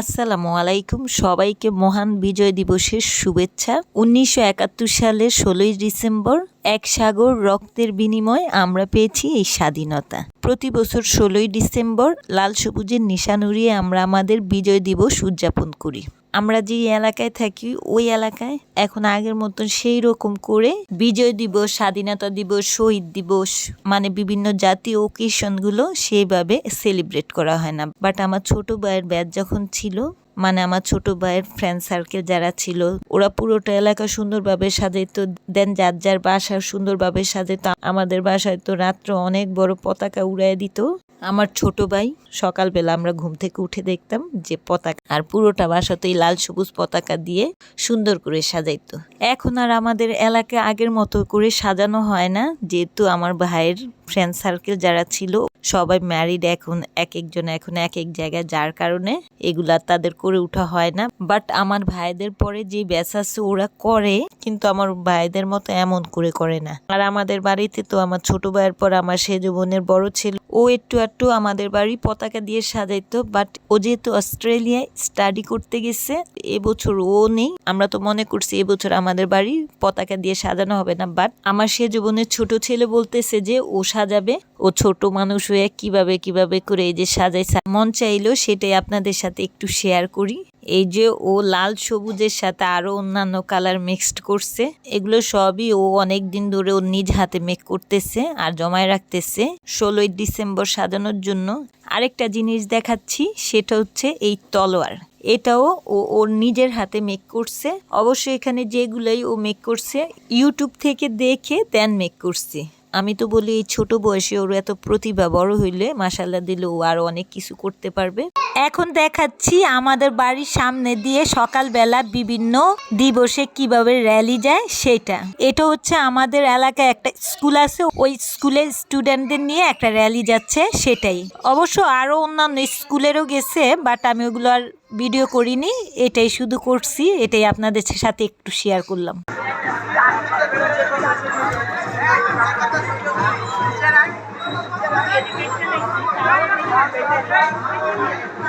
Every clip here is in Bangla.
আসসালামু আলাইকুম। সবাইকে মহান বিজয় দিবসের শুভেচ্ছা। উনিশশো একাত্তর সালের ষোলোই ডিসেম্বর এক সাগর রক্তের বিনিময় আমরা পেয়েছি এই স্বাধীনতা। প্রতি বছর ষোলোই ডিসেম্বর লাল সবুজের নিশান উড়িয়ে আমরা আমাদের বিজয় দিবস উদযাপন করি। আমরা যে এলাকায় থাকি, ওই এলাকায় এখন আগের মতন সেই রকম করে বিজয় দিবস, স্বাধীনতা দিবস, শহীদ দিবস মানে বিভিন্ন জাতীয় ওকেশনগুলো সেইভাবে সেলিব্রেট করা হয় না। বাট আমার ছোট ভাইয়ের ব্যাচ যখন ছিল মানে আমার ছোট ভাইয়ের ফ্রেন্ড সার্কেল যারা ছিল, ওরা পুরোটা এলাকা সুন্দরভাবে সাজাইতো। দেন যার যার বাসা সুন্দরভাবে সাজাইতো, আমাদের বাসায় তো রাত্র অনেক বড় পতাকা উড়াই দিত। আমার ছোট ভাই, সকালবেলা আমরা ঘুম থেকে উঠে দেখতাম যে পতাকা, আর পুরোটা বাসাতেই লাল সবুজ পতাকা দিয়ে সুন্দর করে সাজাইত। এখন আর আমাদের এলাকা আগের মতো করে সাজানো হয় না, যেহেতু আমার ভাইয়ের ফ্রেন্ড সার্কেল যারা ছিল, সবাই ম্যারিড এখন, এক একজন এখন এক এক জায়গায়, যার কারণে এগুলা তাদের করে ওঠা হয় না। বাট আমার ভাইদের পরে যে ব্যাস আছে ওরা করে, কিন্তু আমার ভাইদের মতো এমন করে করে না। আর আমাদের বাড়িতে তো আমার ছোট ভাইয়ের পর আমার সেজ বোনের বড় ছেলে ও একটু একটু আমাদের বাড়ি পতাকা দিয়ে সাজাইতো বাট ও যেহেতু অস্ট্রেলিয়ায় স্টাডি করতে গেছে, এবছর ও নেই। আমরা তো মনে করছি এবছর আমাদের বাড়ি পতাকা দিয়ে সাজানো হবে না বাট আমার সে জীবনের ছোট ছেলে বলতেছে যে ও সাজাবে। ও ছোট মানুষ হয়ে কীভাবে কীভাবে করে এই যে সাজাই মন চাইলো সেটাই আপনাদের সাথে একটু শেয়ার করি। এই যে ও লাল সবুজের সাথে আরও অন্যান্য কালার মিক্সড করছে, এগুলো সবই ও অনেক দিন ধরে ও নিজ হাতে মেক করতেছে আর জমায় রাখতেছে ষোলোই ডিসেম্বর সাজানোর জন্য। আরেকটা জিনিস দেখাচ্ছি, সেটা হচ্ছে এই তলোয়ার। এটাও ও ওর নিজের হাতে মেক করছে। অবশ্যই এখানে যেগুলাই ও মেক করছে ইউটিউব থেকে দেখে দেন মেক করছে। আমি তো বলি, এই ছোট বয়সে ওর এত প্রতিভা বড় হইলে মাসাল্লাহ দিলে ও আরও অনেক কিছু করতে পারবে। এখন দেখাচ্ছি আমাদের বাড়ির সামনে দিয়ে সকালবেলা বিভিন্ন দিবসে কীভাবে র্যালি যায় সেটা। এটা হচ্ছে আমাদের এলাকায় একটা স্কুল আছে, ওই স্কুলের স্টুডেন্টদের নিয়ে একটা র্যালি যাচ্ছে সেটাই। অবশ্য আরও অন্যান্য স্কুলেরও গেছে বাট আমি ওগুলো আর ভিডিও করিনি, এটাই শুধু করছি, এটাই আপনাদের সাথে একটু শেয়ার করলাম।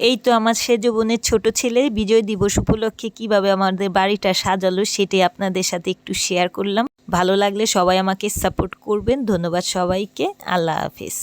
এই তো আমার সেজ বোনের ছোট ছেলে, বিজয় দিবস উপলক্ষে কীভাবে আমাদের বাড়িটা সাজালো সেটাই আপনাদের সাথে একটু শেয়ার করলাম। ভালো লাগলে সবাই আমাকে সাপোর্ট করবেন। ধন্যবাদ সবাইকে। আল্লাহ হাফিজ।